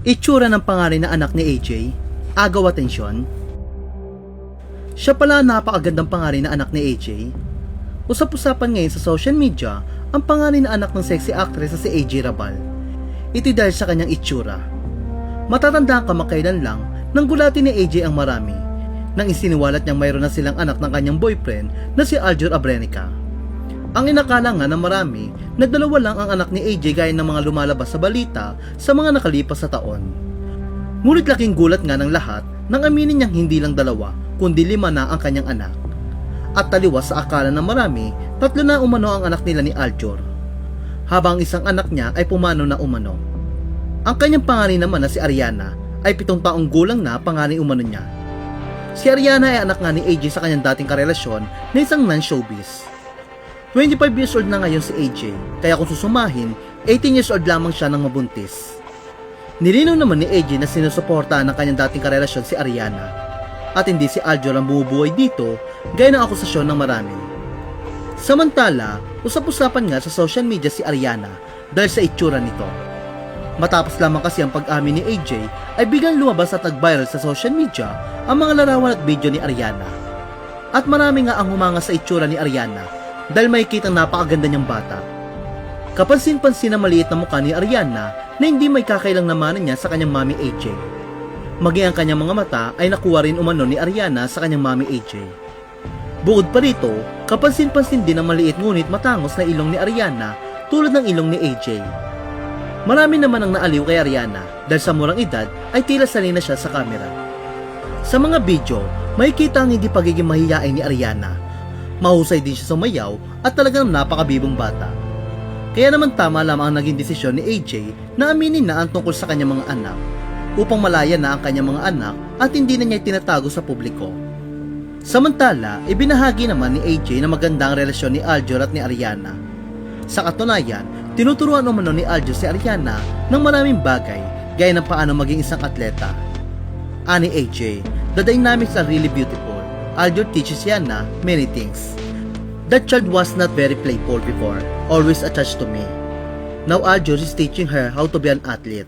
Itsura ng pangalan na anak ni AJ, agaw atensyon. Siya pala ang napakagandang pangalan na anak ni AJ. Usap-usapan ngayon sa social media ang pangalan na anak ng sexy actress na si AJ Rabal. Ito dahil sa kanyang itsura. Matatanda kamakailan lang nang gulatin ni AJ ang marami nang isiniwalat niyang mayroon na silang anak ng kanyang boyfriend na si Aljur Abrenica. Ang inakala nga ng marami na dalawa lang ang anak ni AJ gaya ng mga lumalabas sa balita sa mga nakalipas sa taon. Ngunit laking gulat nga ng lahat nang aminin niyang hindi lang dalawa kundi lima na ang kanyang anak. At taliwas sa akala ng marami, tatlo na umano ang anak nila ni Aljur. Habang isang anak niya ay pumano na umano. Ang kanyang panganay naman na si Ariana ay pitong taong gulang na panganay umano niya. Si Ariana ay anak nga ni AJ sa kanyang dating karelasyon na isang non-showbiz. 25 years old na ngayon si AJ, kaya kung susumahin, 18 years old lamang siya nang mabuntis. Nilinaw naman ni AJ na sinusuportahan ng kanyang dating karelasyon si Ariana. At hindi si Aljur ang bumubuhay dito, gaya ng akusasyon ng marami. Samantala, usap-usapan nga sa social media si Ariana dahil sa itsura nito. Matapos lamang kasi ang pag-amin ni AJ ay biglang lumabas at nag-viral sa social media ang mga larawan at video ni Ariana. At marami nga ang humanga sa itsura ni Ariana dahil makikita napakaganda niyang bata. Kapansin-pansin na maliit na mukha ni Ariana na hindi may kakailang namanan niya sa kanyang mami AJ. Maging ang kanyang mga mata ay nakuha rin umano ni Ariana sa kanyang mami AJ. Bukod pa rito, kapansin-pansin din ang maliit ngunit matangos na ilong ni Ariana tulad ng ilong ni AJ. Marami naman ang naaliw kay Ariana dahil sa murang edad ay tila sanay na siya sa kamera. Sa mga video, makikita ang hindi pagiging mahihain ni Ariana. Mahusay din siya sumayaw at talagang napakabibong bata. Kaya naman tama lamang ang naging desisyon ni AJ na aminin na ang tungkol sa kanyang mga anak upang malaya na ang kanyang mga anak at hindi na niya tinatago sa publiko. Samantala, ibinahagi naman ni AJ na maganda ang relasyon ni Aljur at ni Ariana. Sa katunayan, tinuturuan umano ni Aljur si Ariana ng maraming bagay gaya ng paano maging isang atleta. Ani AJ, the dynamics are really beautiful. Aljur teaches Yana many things. That child was not very playful before, always attached to me. Now Aljur is teaching her how to be an athlete.